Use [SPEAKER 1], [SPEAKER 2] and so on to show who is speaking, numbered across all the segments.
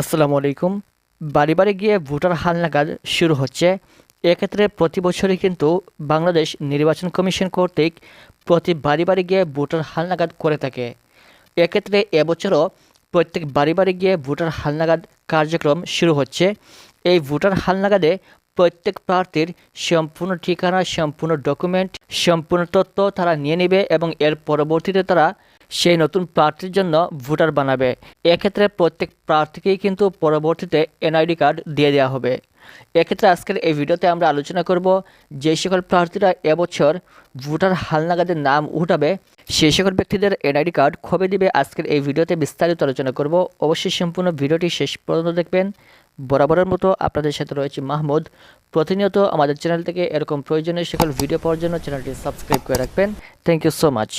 [SPEAKER 1] আসসালামু আলাইকুম। বাড়ি বাড়ি গিয়ে ভোটার হালনাগাদ শুরু হচ্ছে। এক্ষেত্রে প্রতি বছরই কিন্তু বাংলাদেশ নির্বাচন কমিশন কর্তৃক প্রতি বাড়ি বাড়ি গিয়ে ভোটার হালনাগাদ করে থাকে। এক্ষেত্রে এবছরও প্রত্যেক বাড়ি বাড়ি গিয়ে ভোটার হালনাগাদ কার্যক্রম শুরু হচ্ছে। এই ভোটার হালনাগাদে প্রত্যেক প্রার্থীর সম্পূর্ণ ঠিকানা, সম্পূর্ণ ডকুমেন্ট, সম্পূর্ণ তথ্য তারা নিয়ে নেবে এবং এর পরবর্তীতে তারা সেই নতুন প্রার্থীর জন্য ভোটার বানাবে। এক্ষেত্রে প্রত্যেক প্রার্থীকেই কিন্তু পরবর্তীতে এনআইডি কার্ড দিয়ে দেওয়া হবে। এক্ষেত্রে আজকের এই ভিডিওতে আমরা আলোচনা করব যে সকল প্রার্থীরা এবছর ভোটার হালনাগাদের নাম উঠাবে সেই সকল ব্যক্তিদের এনআইডি কার্ড কবে দিবে আজকের এই ভিডিওতে বিস্তারিত আলোচনা করব। অবশ্যই সম্পূর্ণ ভিডিওটি শেষ পর্যন্ত দেখবেন। বরাবরের মতো আপনাদের সাথে রয়েছে মাহমুদ। প্রতিনিয়ত আমাদের চ্যানেল থেকে এরকম প্রয়োজনীয় সকল ভিডিও পাওয়ার জন্য চ্যানেলটি সাবস্ক্রাইব করে রাখবেন। Thank you so much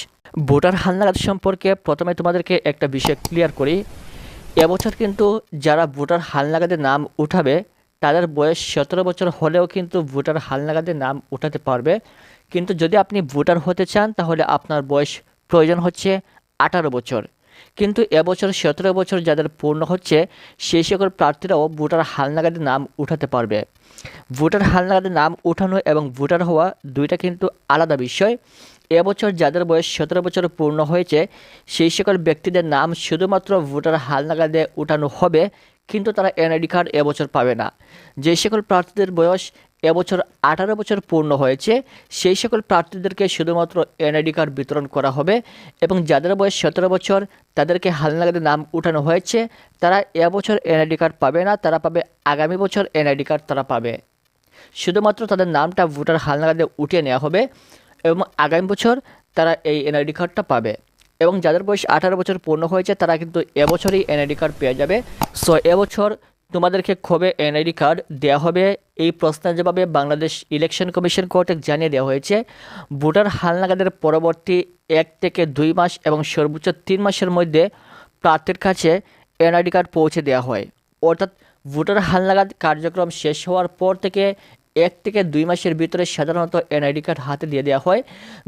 [SPEAKER 1] voter হালনাগাদ সম্পর্কে প্রথমে তোমাদেরকে একটা বিষয় ক্লিয়ার করি। এবছর কিন্তু যারা ভোটার হালনাগাদের নাম উঠাবে, তাদের বয়স সতেরো বছর হলেও কিন্তু ভোটার হালনাগাদের নাম উঠাতে পারবে। কিন্তু যদি আপনি ভোটার হতে চান, তাহলে আপনার বয়স প্রয়োজন হচ্ছে আঠারো বছর। কিন্তু এবছর সতেরো বছর যাদের পূর্ণ হচ্ছে, সেই সকল প্রার্থীরাও ভোটার হালনাগাদের নাম উঠাতে পারবে। ভোটার হালনাগাদের নাম উঠানো এবং ভোটার হওয়া দুইটা কিন্তু আলাদা বিষয়। এবছর যাদের বয়স সতেরো বছর পূর্ণ হয়েছে, সেই সকল ব্যক্তিদের নাম শুধুমাত্র ভোটার হালনাগাদে উঠানো হবে কিন্তু তারা এনআইডি কার্ড এবছর পাবে না। যে সকল প্রার্থীদের বয়স এবছর আঠারো বছর পূর্ণ হয়েছে, সেই সকল প্রার্থীদেরকে শুধুমাত্র এনআইডি কার্ড বিতরণ করা হবে এবং যাদের বয়স সতেরো বছর, তাদেরকে হালনাগাদে নাম উঠানো হয়েছে। তারা এবছর এনআইডি কার্ড পাবে না, তারা পাবে আগামী বছর এনআইডি কার্ড তারা পাবে। শুধুমাত্র তাদের নামটা ভোটার হালনাগাদে উঠিয়ে নেওয়া হবে এবং আগামী বছর তারা এই এনআইডি কার্ডটা পাবে। এবং যাদের বয়স আঠারো বছর পূর্ণ হয়েছে, তারা কিন্তু এবছরই এনআইডি কার্ড পেয়ে যাবে। সো এবছর তোমাদেরকে কবে এনআইডি কার্ড দেওয়া হবে। এই প্রশ্নের জবাবে বাংলাদেশ ইলেকশন কমিশন কর্তৃক জানিয়ে দেওয়া হয়েছে, ভোটার হালনাগাদের পরবর্তী এক থেকে দুই মাস এবং সর্বোচ্চ তিন মাসের মধ্যে প্রার্থীর কাছে এনআইডি কার্ড পৌঁছে দেওয়া হয়। অর্থাৎ ভোটার হালনাগাদ কার্যক্রম শেষ হওয়ার পর থেকে এক থেকে দুই মাসের ভিতরে সাধারণত এনআইডি কার্ড হাতে দিয়ে দেওয়া হয়।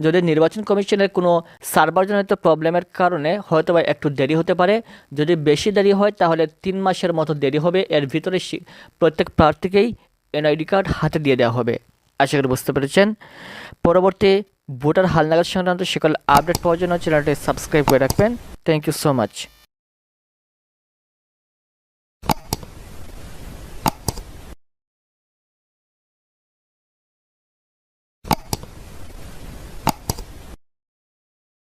[SPEAKER 1] যদি নির্বাচন কমিশনের কোনো সার্ভারজনিত প্রবলেমের কারণে হয়তো বা একটু দেরি হতে পারে। যদি বেশি দেরি হয়, তাহলে তিন মাসের মতো দেরি হবে। এর ভিতরে প্রত্যেক প্রার্থীকেই এনআইডি কার্ড হাতে দিয়ে দেওয়া হবে। আশা করি বুঝতে পেরেছেন। পরবর্তী ভোটার হালনাগাদ সংক্রান্ত সকল আপডেট পাওয়ার জন্য চ্যানেলটি সাবস্ক্রাইব করে রাখবেন। Thank you so much